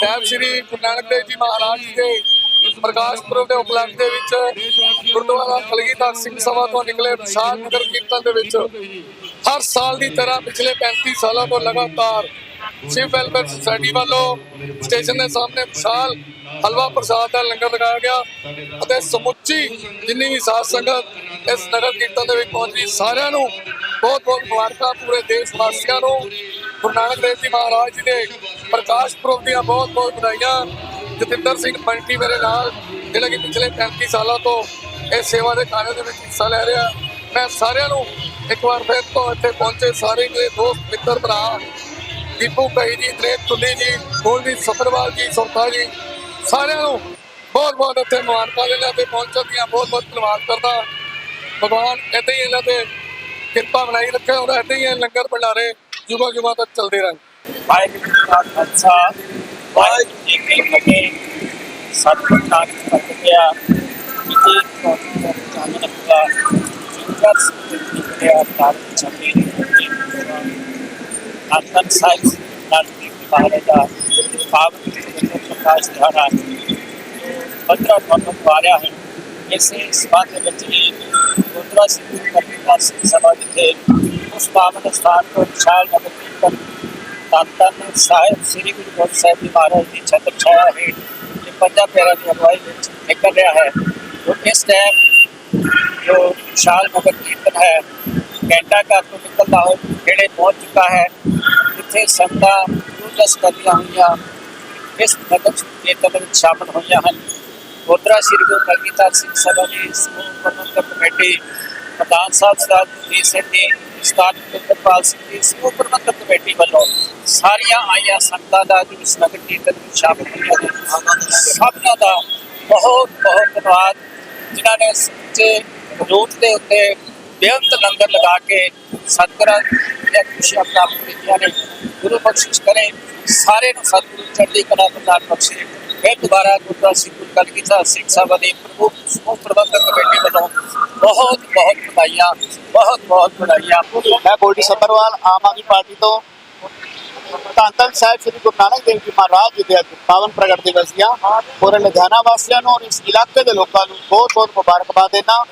ਸਾਹਿਬ ਸ੍ਰੀ ਗੁਰੂ ਨਾਨਕ ਦੇਵ ਜੀ ਮਹਾਰਾਜ ਦੇ ਪ੍ਰਕਾਸ਼ ਪੁਰਬ ਦੇ ਉਪਲਕਸ਼ ਦੇ ਵਿੱਚ ਗੁਰਦੁਆਰਾ ਕਲਗੀਧਰ ਸਿੰਘ ਸਭਾ ਤੋਂ ਨਿਕਲੇ ਵਿਸ਼ਾਲ ਨਗਰ ਕੀਰਤਨ ਦੇ ਵਿੱਚ ਹਰ ਸਾਲ ਦੀ ਤਰ੍ਹਾਂ ਪਿਛਲੇ 35 ਸਾਲਾਂ ਤੋਂ ਲਗਾਤਾਰ ਸ਼ਿਵ ਵੈਲਫੇਅਰ ਸੁਸਾਇਟੀ ਵੱਲੋਂ ਸਟੇਸ਼ਨ ਦੇ ਸਾਹਮਣੇ ਵਿਸ਼ਾਲ ਹਲਵਾ ਪ੍ਰਸਾਦ ਦਾ ਲੰਗਰ ਲਗਾਇਆ ਗਿਆ ਅਤੇ ਸਮੁੱਚੀ ਜਿੰਨੀ ਵੀ ਸਾਧ ਸੰਗਤ ਇਸ ਨਗਰ ਕੀਰਤਨ ਦੇ ਵਿੱਚ ਪਹੁੰਚੀ ਸਾਰਿਆਂ ਨੂੰ ਬਹੁਤ ਬਹੁਤ ਮੁਬਾਰਕਾਂ ਪੂਰੇ ਦੇਸ਼ ਵਾਸੀਆਂ ਨੂੰ। ਗੁਰੂ ਨਾਨਕ ਦੇਵ ਜੀ ਮਹਾਰਾਜ ਜੀ ਦੇ ਪ੍ਰਕਾਸ਼ ਪੁਰਬ ਦੀਆਂ ਬਹੁਤ ਬਹੁਤ ਵਧਾਈਆਂ। ਜਤਿੰਦਰ ਸਿੰਘ ਬੰਟੀ ਮੇਰੇ ਨਾਲ, ਜਿਹੜਾ ਕਿ ਪਿਛਲੇ 35 ਸਾਲਾਂ ਤੋਂ ਇਸ ਸੇਵਾ ਦੇ ਕਾਰਜ ਦੇ ਵਿੱਚ ਹਿੱਸਾ ਲੈ ਰਿਹਾ। ਮੈਂ ਸਾਰਿਆਂ ਨੂੰ ਇੱਕ ਵਾਰ ਫਿਰ ਤੋਂ ਇੱਥੇ ਪਹੁੰਚੇ। ਸਾਰੇ ਮੇਰੇ ਦੋਸਤ, ਮਿੱਤਰ, ਭਰਾ, ਦੀਪੂ ਭਾਈ ਜੀ, ਦ੍ਰੇਪ ਤੁੱਲੀ ਜੀ ਗੋਲਦੀ ਸਫਰਵਾਲ ਜੀ, ਸੁਰਤਾ ਜੀ, ਸਾਰਿਆਂ ਨੂੰ ਬਹੁਤ ਬਹੁਤ ਇੱਥੇ ਮੁਬਾਰਕਾਂ ਦੇਣਾ ਤੇ ਪਹੁੰਚਣ ਦੀਆਂ ਬਹੁਤ ਬਹੁਤ ਧੰਨਵਾਦ ਕਰਦਾ। ਭਗਵਾਨ ਏਦਾਂ ਹੀ ਇਹਨਾਂ ਤੇ ਕਿਰਪਾ ਬਣਾਈ ਰੱਖੇ ਉਹਨਾਂ ਏਦਾਂ ਹੀ ਲੰਗਰ ਭੰਡਾਰੇ ਜੁਗਾ ਜੁਗਾ ਤੱਕ ਚੱਲਦੇ ਰਹਿਣ ਵਾਹਿਗੁਰੂ ਜੀ ਕਾ ਖਾਲਸਾ, ਵਾਹਿਗੁਰੂ ਜੀ ਕੀ ਫਤਿਹ। ਸਤਿਗੁਰੂ ਨਾਨਕ ਸਤਿ ਗਿਆ ਇਤੇ ਚਾਨਣ ਰੱਖਾ ਜਿੰਦਰ ਸਿੱਧੀ ਕਰਿਆ ਤਾਰ ਛੱਪੇ ਆਤਮ ਸਾਇੰਸ ਨਾਨਕ ਦੀ ਮਹਾਰਾਜ ਦਾ ਪਾਵਨ ਪ੍ਰਕਾਸ਼ ਦਿਹਾੜਾ ਪੰਦਰਾਂ ਤੁਹਾਨੂੰ ਵਾਰਿਆ ਹੈ। ਇਸੇ ਸਬੰਧ ਵਿੱਚ ਹੀ ਸਿੰਘ ਕਪਿਲਾ ਸਿੰਘ ਸਭਾ ਵਿਖੇ ਉਸ ਸਥਾਨ ਤੋਂ ਵਿਸ਼ਾਲ ਨਗਰ ਕੀਰਤਨ ਧੰਨ ਸਾਹਿਬ ਸ੍ਰੀ ਗੁਰੂ ਗ੍ਰੰਥ ਸਾਹਿਬ ਜੀ ਮਹਾਰਾਜ ਦੀ ਛਤਰ ਛਾਇਆ ਹੇਠ ਇਹ ਪੰਜਾਂ ਪਿਆਰਿਆਂ ਦੀ ਅਗਵਾਈ ਵਿੱਚ ਨਿਕਲ ਰਿਹਾ ਹੈ, ਜੋ ਇਸ ਟਾਈਮ ਜੋ ਵਿਸ਼ਾਲ ਨਗਰ ਕੀਰਤਨ ਹੈ, ਘੰਟਾ ਘਰ ਤੋਂ ਨਿਕਲਦਾ ਹੋਇਆ ਜਿਹੜੇ ਪਹੁੰਚ ਚੁੱਕਾ ਹੈ, ਜਿੱਥੇ ਸੰਗਤਾਂ ਗੁਰਦਸ ਕਰਦੀਆਂ ਹੋਈਆਂ ਇਸ ਨਗਰ ਕੀਰਤਨ ਵਿੱਚ ਸ਼ਾਮਲ ਹੋਈਆਂ ਹਨ। ਗੋਤਰਾ ਸ੍ਰੀ ਗੁਰੂ ਕਲਗੀਧਰ ਸਿੰਘ ਸਭਾ ਦੀ ਸਮੂਹ ਪ੍ਰਬੰਧਕ ਕਮੇਟੀ ਪ੍ਰਧਾਨ ਸਾਹਿਬ ਸਰਦਾਰ ਜੀ ਸਿੰਘ ਜੀ ਸਤਾਨ ਕਿਰਪਾਲ ਸਿੰਘ ਜੀ ਸਮੂਹ ਪ੍ਰਬੰਧਕ ਕਮੇਟੀ ਵੱਲੋਂ ਸਾਰੀਆਂ ਆਈਆਂ ਸੰਗਤਾਂ ਦਾ ਜੋ ਇਸ ਨਗਰ ਕੀਰਤਨ ਵਿੱਚ ਸ਼ਾਮਲ ਹੋਈਆਂ ਹਨ ਸਭਨਾਂ ਦਾ ਬਹੁਤ ਬਹੁਤ ਧੰਨਵਾਦ। ਜਿਨ੍ਹਾਂ ਨੇ ਸੱਚੇ ਰੂਪ ਦੇ ਉੱਤੇ ਬੇਅੰਤ ਲੰਗਰ ਲਗਾ ਕੇ ਸਤਿਗੁਰਾਂ ਦੀਆਂ ਖੁਸ਼ੀਆਂ ਪ੍ਰਾਪਤ ਕੀਤੀਆਂ ਨੇ। ਗੁਰੂ ਬਖਸ਼ਿਸ਼ ਕਰੇ, ਸਾਰੇ ਨੂੰ ਸਤਿਗੁਰੂ ਚੜ੍ਹਦੀ ਕਲਾ ਪ੍ਰਦਾਨ ਬਖਸ਼ੇ। ਫਿਰ ਦੁਬਾਰਾ ਗੁਰਦੁਆਰਾ ਸਿੰਘ ਗੁਰੂ ਕਲਗੀਧਰ ਸਿੰਘ ਸਾਹਿਬ ਦੇ ਪ੍ਰਮੁੱਖ ਸਮੂਹ ਪ੍ਰਬੰਧਕ ਕਮੇਟੀ ਵੱਲੋਂ ਬਹੁਤ ਬਹੁਤ ਵਧਾਈਆਂ, ਬਹੁਤ ਬਹੁਤ ਵਧਾਈਆਂ। ਮੈਂ ਗੋਲਡੀ ਸੱਭਰਵਾਲ, ਆਮ ਆਦਮੀ ਪਾਰਟੀ ਤੋਂ। ਧੰਨ ਧੰਨ ਸਾਹਿਬ ਸ੍ਰੀ ਗੁਰੂ ਨਾਨਕ ਦੇਵ ਜੀ ਮਹਾਰਾਜ ਜੀ ਦੇ ਪਾਵਨ ਪ੍ਰਗਟ ਦਿਵਸ ਦੀਆਂ। ਪੂਰੇ ਲੁਧਿਆਣਾ ਵਾਸੀਆਂ ਨੂੰ ਔਰ ਇਸ ਇਲਾਕੇ ਦੇ ਲੋਕਾਂ ਨੂੰ ਬਹੁਤ ਬਹੁਤ ਮੁਬਾਰਕਬਾਦ ਦੇਣਾ।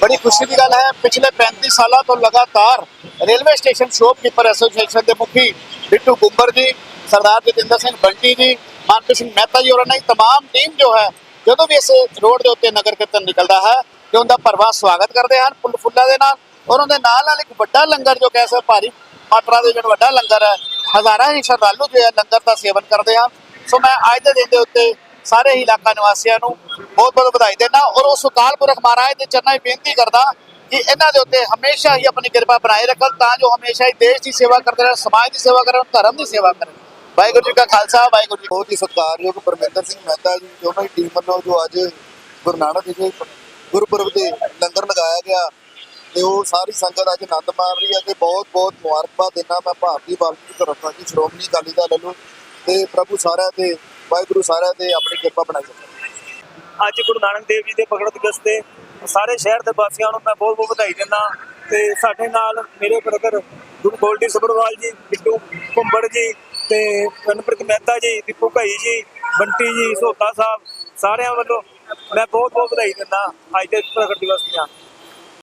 ਬੜੀ ਖੁਸ਼ੀ ਦੀ ਗੱਲ ਹੈ, ਪਿਛਲੇ 35 ਸਾਲਾਂ ਤੋਂ ਲਗਾਤਾਰ ਰੇਲਵੇ ਸਟੇਸ਼ਨ ਸ਼ੋਪਕੀਪਰ ਐਸੋਸੀਏਸ਼ਨ ਦੇ ਮੁਖੀ ਬਿੱਟੂ ਗੁੰਬਰ ਜੀ, ਸਰਦਾਰ ਜਤਿੰਦਰ ਸਿੰਘ ਬੰਟੀ ਜੀ ਮਨਪ੍ਰੀਤ ਸਿੰਘ ਮਹਿਤਾ ਜੀ ਔਰ ਉਹਨਾਂ ਦੀ ਤਮਾਮ ਟੀਮ ਜੋ ਹੈ, ਜਦੋਂ ਵੀ ਇਸ ਰੋਡ ਦੇ ਉੱਤੇ ਨਗਰ ਕੀਰਤਨ ਨਿਕਲਦਾ ਹੈ, ਤੇ ਉਹਦਾ ਭਰਵਾ ਸਵਾਗਤ ਕਰਦੇ ਹਨ ਫੁੱਲ ਫੁੱਲਾਂ ਦੇ ਨਾਲ ਔਰ ਉਹਦੇ ਨਾਲ ਨਾਲ ਇੱਕ ਵੱਡਾ ਲੰਗਰ ਜੋ ਕਹਿ ਸਕਦੇ ਭਾਰੀ ਮਾਤਰਾ ਦੇ ਜਿਹੜਾ ਵੱਡਾ ਲੰਗਰ ਹੈ, ਹਜ਼ਾਰਾਂ ਹੀ ਸ਼ਰਧਾਲੂ ਜੋ ਹੈ ਲੰਗਰ ਦਾ ਸੇਵਨ ਕਰਦੇ ਹਨ। ਸੋ ਮੈਂ ਅੱਜ ਦੇ ਦਿਨ ਦੇ ਉੱਤੇ ਸਾਰੇ ਹੀ ਇਲਾਕਾ ਨਿਵਾਸੀਆਂ ਨੂੰ ਬਹੁਤ ਬਹੁਤ ਵਧਾਈ ਦੇਣਾ ਔਰ ਉਸ ਅਕਾਲ ਪੁਰਖ ਮਹਾਰਾਜ ਦੇ ਚਰਨਾਂ 'ਚ ਬੇਨਤੀ ਕਰਦਾ ਕਿ ਇਹਨਾਂ ਦੇ ਉੱਤੇ ਹਮੇਸ਼ਾ ਹੀ ਆਪਣੀ ਕਿਰਪਾ ਬਣਾਏ ਰੱਖਣ ਤਾਂ ਜੋ ਹਮੇਸ਼ਾ ਹੀ ਦੇਸ਼ ਦੀ ਸੇਵਾ ਕਰਦੇ ਰਹਿਣ, ਸਮਾਜ ਦੀ ਸੇਵਾ ਕਰਨ, ਧਰਮ ਦੀ ਸੇਵਾ ਕਰਨ। ਵਾਹਿਗੁਰੂ ਜੀ ਕਾ ਖਾਲਸਾ, ਵਾਹਿਗੁਰੂ ਜੀ ਬਹੁਤ ਹੀ ਸਤਿਕਾਰਯੋਗ ਪਰਮੇਂਦਰ ਸਿੰਘ ਮਹਿਤਾ ਜੀ ਤੇ ਉਹਨਾਂ ਦੀ ਟੀਮ ਵੱਲੋਂ ਜੋ ਅੱਜ ਗੁਰੂ ਨਾਨਕ ਦੇਵ ਜੀ ਗੁਰਪੁਰਬ ਦੇ ਲੰਗਰ ਲਗਾਇਆ ਗਿਆ, ਤੇ ਉਹ ਸਾਰੀ ਸੰਗਤ ਅੱਜ ਆਨੰਦ ਮਾਣ ਰਹੀ ਹੈ ਤੇ ਬਹੁਤ ਬਹੁਤ ਮੁਬਾਰਕਬਾਦ ਦੇਣਾ ਮੈਂ ਭਾਰਤੀ ਵਾਲਮੀਕੀ ਧਰਮ ਜੀ, ਸ਼੍ਰੋਮਣੀ ਅਕਾਲੀ ਦਲ ਵੱਲੋਂ, ਤੇ ਪ੍ਰਭੂ ਸਾਰਿਆਂ ਤੇ, ਵਾਹਿਗੁਰੂ ਸਾਰਿਆਂ ਤੇ ਆਪਣੀ ਕਿਰਪਾ ਬਣਾਈ ਰੱਖੇ ਅੱਜ ਗੁਰੂ ਨਾਨਕ ਦੇਵ ਜੀ ਦੇ ਪਕੜ ਦਿਵਸ ਤੇ ਸਾਰੇ ਸ਼ਹਿਰ ਦੇ ਵਾਸੀਆਂ ਨੂੰ ਮੈਂ ਬਹੁਤ ਬਹੁਤ ਵਧਾਈ ਦਿੰਦਾ, ਤੇ ਸਾਡੇ ਨਾਲ ਮੇਰੇ ਬ੍ਰਦਰ ਗੁਰੂ ਗੋਲਡੀ ਸਬਰਵਾਲ ਜੀ, ਬਿੱਟੂ ਕੁੰਬੜ ਜੀ ਤੇ ਮਨਪ੍ਰੀਤ ਮਹਿਤਾ ਜੀ ਦੀਪੂ ਭਾਈ ਜੀ, ਬੰਟੀ ਜੀ, ਸੋਤਾ ਸਾਹਿਬ, ਸਾਰਿਆਂ ਵੱਲੋਂ ਮੈਂ ਬਹੁਤ ਬਹੁਤ ਵਧਾਈ ਦਿੰਦਾ ਅੱਜ ਦੇ ਪ੍ਰਗਟ ਦਿਵਸ ਦੀਆਂ।